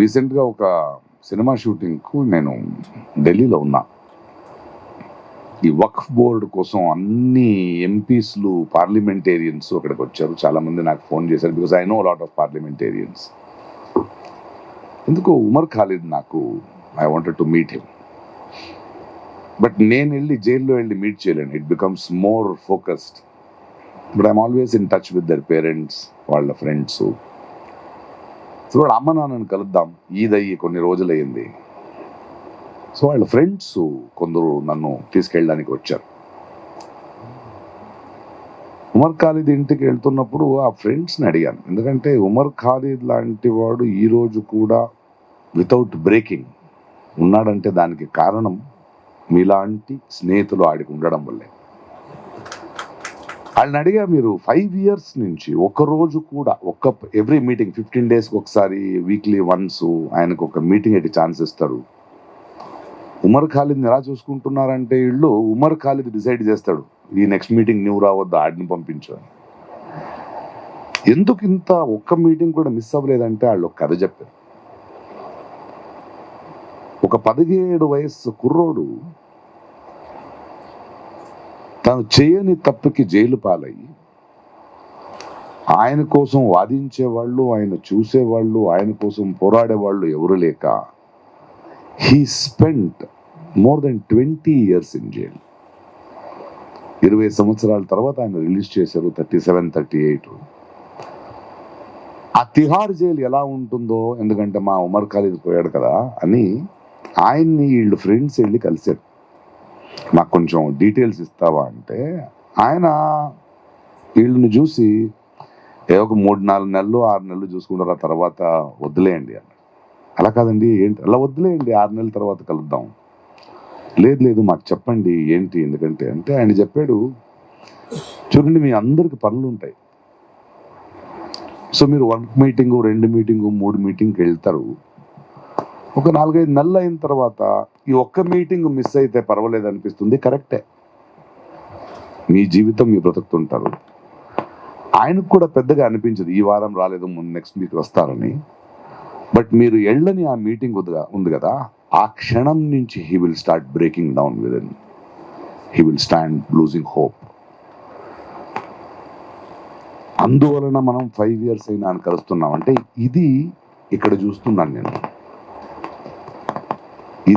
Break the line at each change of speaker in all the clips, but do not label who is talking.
రీసెంట్గా ఒక సినిమా షూటింగ్కు నేను ఢిల్లీలో ఉన్నా. ఈ వక్ఫ్ బోర్డు కోసం అన్ని ఎంపీస్లు పార్లమెంటేరియన్స్ అక్కడికి వచ్చారు చాలా మంది నాకు ఫోన్ చేశారు. Because I know lot of parliamentarians ఎందుకో ఉమర్ ఖాలిద్ నాకు I wanted to meet him but నేను వెళ్ళి జైల్లో వెళ్ళి మీట్ చేయలేను. It becomes more focused but I'm always in touch with their parents వాళ్ళ ఫ్రెండ్స్ సో వాళ్ళ అమ్మ నాన్నని కలుద్దాం. ఈదయ్యి కొన్ని రోజులయ్యింది. సో వాళ్ళ ఫ్రెండ్స్ కొందరు నన్ను తీసుకెళ్ళడానికి వచ్చారు. ఉమర్ ఖాళీద్ ఇంటికి వెళ్తున్నప్పుడు ఆ ఫ్రెండ్స్ని అడిగాను. ఎందుకంటే ఉమర్ ఖాళీద్ లాంటి వాడు ఈరోజు కూడా వితౌట్ బ్రేకింగ్ ఉన్నాడంటే దానికి కారణం మీలాంటి స్నేహితులు ఆడికి ఉండడం వల్లే. వాళ్ళని అడిగా మీరు ఫైవ్ ఇయర్స్ నుంచి ఒక రోజు కూడా ఒక్క ఎవ్రీ మీటింగ్ ఫిఫ్టీన్ డేస్కి ఒకసారి వీక్లీ వన్స్ ఆయనకు ఒక మీటింగ్ అయితే ఛాన్స్ ఇస్తారు ఉమర్ ఖాలిద్ని ఎలా చూసుకుంటున్నారంటే వీళ్ళు ఉమర్ ఖాలిద్ డిసైడ్ చేస్తాడు ఈ నెక్స్ట్ మీటింగ్ నువ్వు రావద్దు ఆడిని పంపించు అని. ఎందుకు ఇంత ఒక్క మీటింగ్ కూడా మిస్ అవ్వలేదంటే వాళ్ళు ఒక కథ చెప్పారు ఒక పదిహేడు వయస్సు కుర్రోడు తను చేయని తప్పుకి జైలు పాలయ్యి ఆయన కోసం వాదించేవాళ్ళు ఆయన చూసేవాళ్ళు ఆయన కోసం పోరాడేవాళ్ళు ఎవరు లేక he spent more than twenty years in jail ఇరవై సంవత్సరాల తర్వాత ఆయన రిలీజ్ చేశారు థర్టీ సెవెన్ థర్టీ ఎయిట్ ఆ తిహార్ జైలు ఎలా ఉంటుందో ఎందుకంటే మా ఉమర్ ఖాళీ పోయాడు కదా అని ఆయన్ని వీళ్ళు ఫ్రెండ్స్ వెళ్ళి కలిశారు. నాకు కొంచెం డీటెయిల్స్ ఇస్తావా అంటే ఆయన వీళ్ళని చూసి ఏ ఒక మూడు నాలుగు నెలలు ఆరు నెలలు చూసుకుంటారు ఆ తర్వాత వదిలేయండి అన్న అలా కాదండి ఏంటి? అలా వదిలేయండి ఆరు నెలల తర్వాత కలుద్దాం. లేదు లేదు మాకు చెప్పండి ఏంటి ఎందుకంటే అంటే ఆయన చెప్పాడు చూడండి మీ అందరికి పనులు ఉంటాయి. సో మీరు వన్ మీటింగు రెండు మీటింగు మూడు మీటింగ్కి వెళ్తారు. ఒక నాలుగైదు నెలలు అయిన తర్వాత ఈ ఒక్క మీటింగ్ మిస్ అయితే పర్వాలేదు అనిపిస్తుంది. కరెక్టే. మీ జీవితం మీ బ్రతుకుతుంటారు ఆయనకు కూడా పెద్దగా అనిపించదు ఈ వారం రాలేదు ముందు నెక్స్ట్ వీక్ వస్తారని. బట్ మీరు ఎళ్ళని ఆ మీటింగ్ ఉంది ఉంది కదా? ఆ క్షణం నుంచి he will start breaking down within he will stand losing hope. అందువలన మనం ఫైవ్ ఇయర్స్ అయినా అని కలుస్తున్నాం. అంటే ఇది ఇక్కడ చూస్తున్నాను నేను.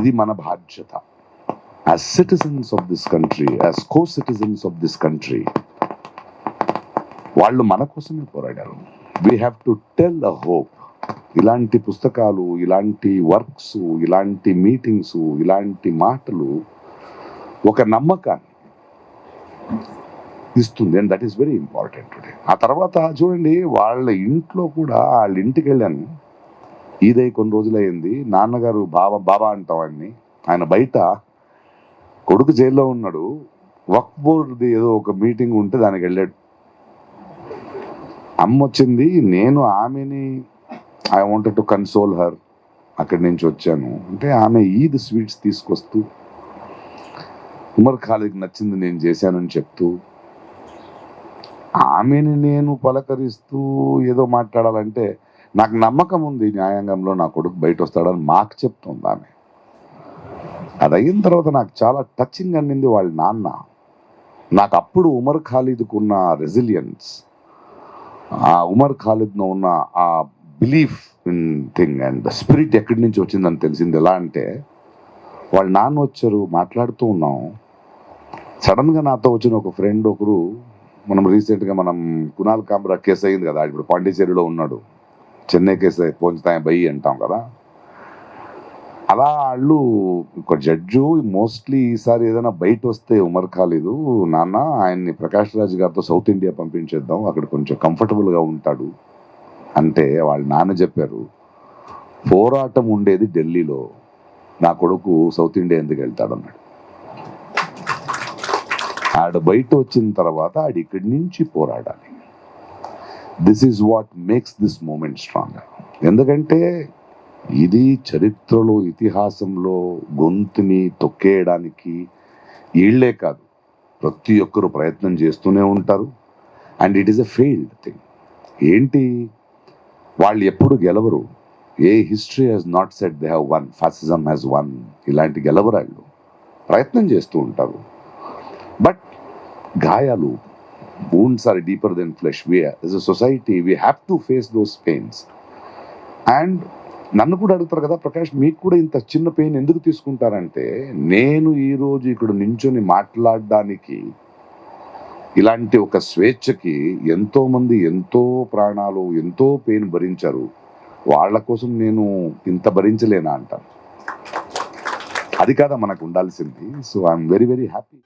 ఇది మన బాధ్యత. As citizens of this country as co citizens of this country వాళ్ళు మన కోసమే పోరాడారు. We have to tell a hope ఇలాంటి పుస్తకాలు ఇలాంటి వర్క్స్ ఇలాంటి మీటింగ్స్ ఇలాంటి మాటలు ఒక నమ్మకాన్ని ఇస్తుంది. And that is very important today ఆ తర్వాత చూడండి వాళ్ళ ఇంట్లో కూడా వాళ్ళ ఇంటికి వెళ్ళాను. ఈదై కొన్ని రోజులైంది నాన్నగారు బాబా బాబా అంటాం ఆయన్ని. ఆయన బయట కొడుకు జైల్లో ఉన్నాడు. వక్ బోర్డుది ఏదో ఒక మీటింగ్ ఉంటే దానికి వెళ్ళాడు. అమ్మ వచ్చింది నేను ఆమెని I wanted to console her అక్కడి నుంచి వచ్చాను. అంటే ఆమె ఈద్ స్వీట్స్ తీసుకొస్తూ ఉమర్ ఖాళీకి నచ్చింది నేను చేశానని చెప్తూ ఆమెని నేను పలకరిస్తూ ఏదో మాట్లాడాలంటే నాకు నమ్మకం ఉంది న్యాయాంగంలో నా కొడుకు బయట వస్తాడని మాకు చెప్తుంది ఆమె. అది అయిన తర్వాత నాకు చాలా టచింగ్ అన్నింది వాళ్ళ నాన్న. నాకు అప్పుడు ఉమర్ ఖాలీద్కున్న రెసిలియన్స్ ఆ ఉమర్ ఖాళీద్లో ఉన్న ఆ belief in thing and the spirit ఎక్కడి నుంచి వచ్చిందని తెలిసింది ఎలా అంటే వాళ్ళ నాన్న వచ్చారు మాట్లాడుతూ ఉన్నాం. సడన్గా నాతో వచ్చిన ఒక ఫ్రెండ్ ఒకరు మనం రీసెంట్గా మనం కునాల్ కాంబ్రా కేసు అయింది కదా ఇప్పుడు పాండిచేరిలో ఉన్నాడు. చెన్నై కేసు పోంచుతాయి బయ్యి అంటాం కదా. అలా వాళ్ళు ఒక జడ్జు మోస్ట్లీ ఈసారి ఏదైనా బయట వస్తే ఉమర్ ఖాళీదు నాన్న ఆయన్ని ప్రకాష్ రాజ్ గారితో సౌత్ ఇండియా పంపించేద్దాం అక్కడ కొంచెం కంఫర్టబుల్గా ఉంటాడు అంటే వాళ్ళ నాన్న చెప్పారు పోరాటం ఉండేది ఢిల్లీలో నా కొడుకు సౌత్ ఇండియా ఎందుకు వెళ్తాడు? అన్నాడు. ఆడ బయట వచ్చిన తర్వాత ఆడు ఇక్కడి నుంచి పోరాడాలి. This is what makes this moment strong ఎందుకంటే ఇది చరిత్రలో ఇతిహాసంలో గొంతుని తొక్కేయడానికి వీళ్ళే కాదు. ప్రతి ఒక్కరు ప్రయత్నం చేస్తూనే ఉంటారు. And it is a failed thing ఏంటి? వాళ్ళు ఎప్పుడు గెలవరు? A history has not set they have won fascism has won ఇలాంటి గెలవరాళ్ళు ప్రయత్నం చేస్తూ ఉంటారు. బట్ గాయాలు wounds are deeper than flesh. We, as a society, we have to face those pains. And నన్ను కూడా అడుగుతారు కదా ప్రకాష్ మీకు కూడా ఇంత చిన్న పెయిన్ ఎందుకు తీసుకుంటారంటే నేను ఈరోజు ఇక్కడ నించొని మాట్లాడడానికి ఇలాంటి ఒక స్వేచ్ఛకి ఎంతో మంది ఎంతో ప్రాణాలు ఎంతో పెయిన్ భరించారు వాళ్ళ కోసం నేను ఇంత భరించలేనా అంటాను అది కాదా మనకు ఉండాల్సింది so I'm very very happy